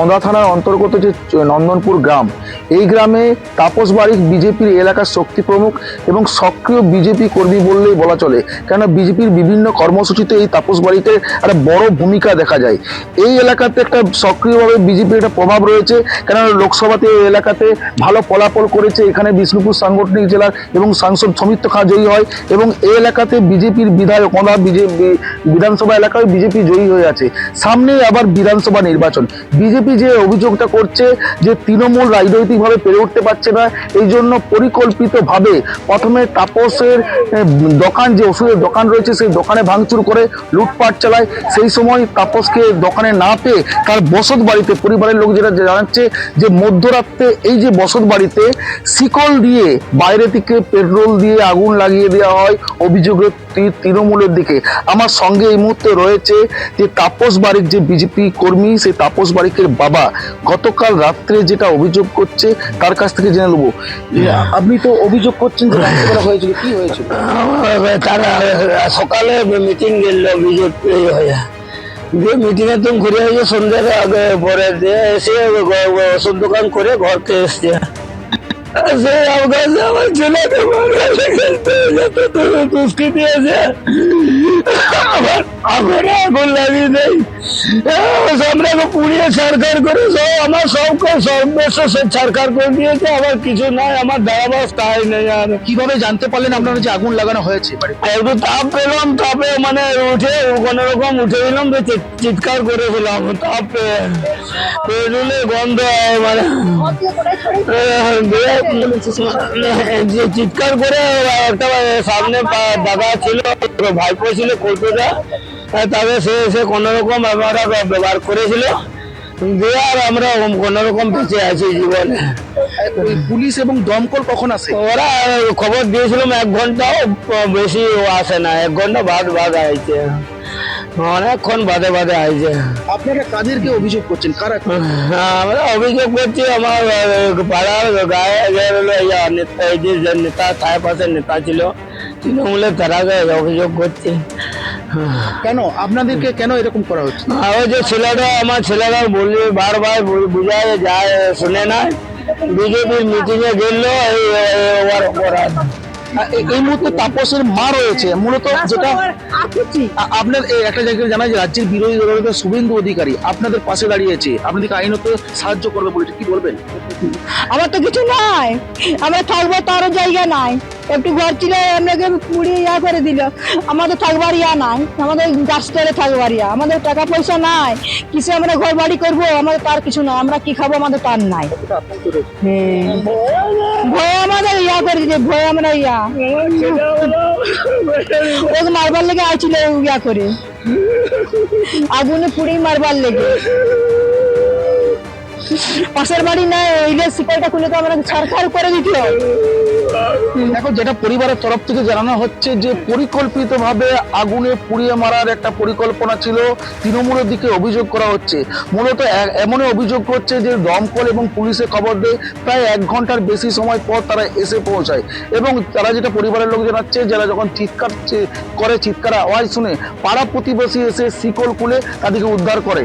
অন্ধা থানার অন্তর্গত যে নন্দনপুর গ্রাম, এই গ্রামে তাপস বারিক বিজেপির এলাকার শক্তি প্রমুখ এবং সক্রিয় বিজেপি কর্মী বললেই বলা চলে। কেননা বিজেপির বিভিন্ন কর্মসূচিতে এই তাপস বারিকের একটা বড় ভূমিকা দেখা যায়। এই এলাকাতে একটা সক্রিয়ভাবে বিজেপির একটা প্রভাব রয়েছে, কেননা লোকসভাতে এই এলাকাতে ভালো ফলাফল করেছে এখানে বিষ্ণুপুর সাংগঠনিক জেলার এবং সাংসদ সমিত্র খা জয়ী হয় এবং এই এলাকাতে বিজেপির বিধায়ক ওনার বিজেপি বিধানসভা এলাকায় বিজেপি জয়ী হয়ে আছে। সামনেই আবার বিধানসভা নির্বাচন। বিজেপি যে অভিযোগটা করছে যে তৃণমূল রাজনৈতিকভাবে পেরে উঠতে পারছে না, এই জন্য পরিকল্পিতভাবে প্রথমে তাপসের দোকান যে ওষুধের দোকান রয়েছে সেই দোকানে ভাঙচুর করে লুটপাট চালায়। সেই সময় তাপসকে দোকানে না পেয়ে তার বসত বাড়িতে পরিবারের লোক যেটা জানাচ্ছে যে মধ্যরাত্রে এই যে বসত বাড়িতে শিকল দিয়ে বাইরে থেকে পেট্রোল দিয়ে আগুন লাগিয়ে দেওয়া হয় অভিযোগের তৃণমূলের দিকে। আমার সঙ্গে এই মুহূর্তে রয়েছে যে তাপস বাড়ির যে বিজেপি কর্মী, সেই তাপস বারিকের বাবা, গতকাল রাত্রে যেটা অভিযোগ করছে, তার কাছ থেকে জেনে নেব। আপনি তো অভিযোগ করছেন যে রাত্রে হয়েছিল, কি হয়েছিল? তারা সকালে মিটিং গেল বিজেপি হয়ে। দিয়ে মিটিংয়ে তুমি ঘুরে এসে সন্ধ্যের আগে পরে দিয়ে এসে ওষুধ দোকান করে ঘরকে এসছে। আমার আমার ছেলেকে আমার আমার আগুন লাগিয়ে সামনে পুড়িয়ে সরকার করে আমার সব সব সব সরকার করে দিয়েছে আমার কিছু নাই আমার দাঁড়াবার তাই নেই আর কীভাবে জানতে পারলেন আপনারা যে আগুন লাগানো হয়েছে? একটু তাপ পেলাম তাপে মানে উঠে কোনো রকম উঠে দিলাম তো চিৎকার করেছিলাম তাপ পেয়ে পেয়ে গন্ধ মানে যে চিৎকার করে একটা সামনে দাদা ছিল ভাইপো ছিল কলকাতা তাদের সে এসে কোনো রকম আমরা ব্যবহার করেছিল। দিয়ে আর আমরা কোনো রকম বেঁচে আছি জীবনে। পুলিশ এবং দমকল কখন আসে? ওরা খবর দিয়েছিলাম এক ঘন্টাও বেশি আসে না এক ঘণ্টা বাদ বাদ আইছে। অনেকক্ষণ বাদে বাদে আইছে। আপনারা কাদেরকে অভিযোগ করছেন? কারা আমরা অভিযোগ করছি আমার পাড়ার গায়ে নেতা নেতা তার পাশে নেতা ছিল তৃণমূলের তারা অভিযোগ করছে। কেন? আপনাদেরকে কেন এরকম করা হচ্ছে? ওই যে ছেলেটা আমার ছেলেরা বলি বারবার বুঝায় যায় শুনে না। বিজেপির মিটিং এ গেল ওর অপরাধ। এই মুহূর্তে তাপসের মা রয়েছে। মূলত যেটা আ- আপনার এই একটা জায়গায় জানা যায় রাজ্যের বিরোধী দলনেতা শুভেন্দু অধিকারী আপনাদের পাশে দাঁড়িয়েছে। আপনাদেরকে আইনত সাহায্য করবে বলেছে কি বলবেন? আমার তো কিছু নাই। আমরা থাকব তারও জায়গা নাই। একটু ঘর ছিল আপনাকে পুড়িয়ে ইয়া করে দিল। আমাদের থাকবার ইয়া নাই, আমাদের গাছ তলে থাকবার ইয়া। আমাদের টাকা পয়সা নাই, কিছু আমরা ঘর বাড়ি করব, আমাদের তার কিছু নাই আমরা কি খাব আমাদের তার নাই। হ্যাঁ। ভয়ে আমাদের ইয়া করে দিচ্ছে ভয়ে আমরা ইয়া। ওকে মারবার লেগে আইছিল ইয়া করে। আগুনে পুড়েই মারবার লেগে। পাশের বাড়ি না এইলে শিকলটা খুলে তো আমরা সরকার করে দিত দেখো, যেটা পরিবারের তরফ থেকে জানানো হচ্ছে যে, পরিকল্পিতভাবে আগুনে পুড়িয়ে মারার একটা পরিকল্পনা ছিল, তৃণমূলের দিকে অভিযোগ করা হচ্ছে। মূলত এমনই অভিযোগ করছে যে, দমকল এবং পুলিশে খবর দেয়, প্রায় এক ঘণ্টার বেশি সময় পর তারা এসে পৌঁছায়। এবং তারা যেটা পরিবারের লোক জানাচ্ছে, যারা যখন চিৎকার করে, চিৎকার আওয়াজ শুনে, পাড়া প্রতিবেশী এসে শিকল খুলে তাদেরকে উদ্ধার করে।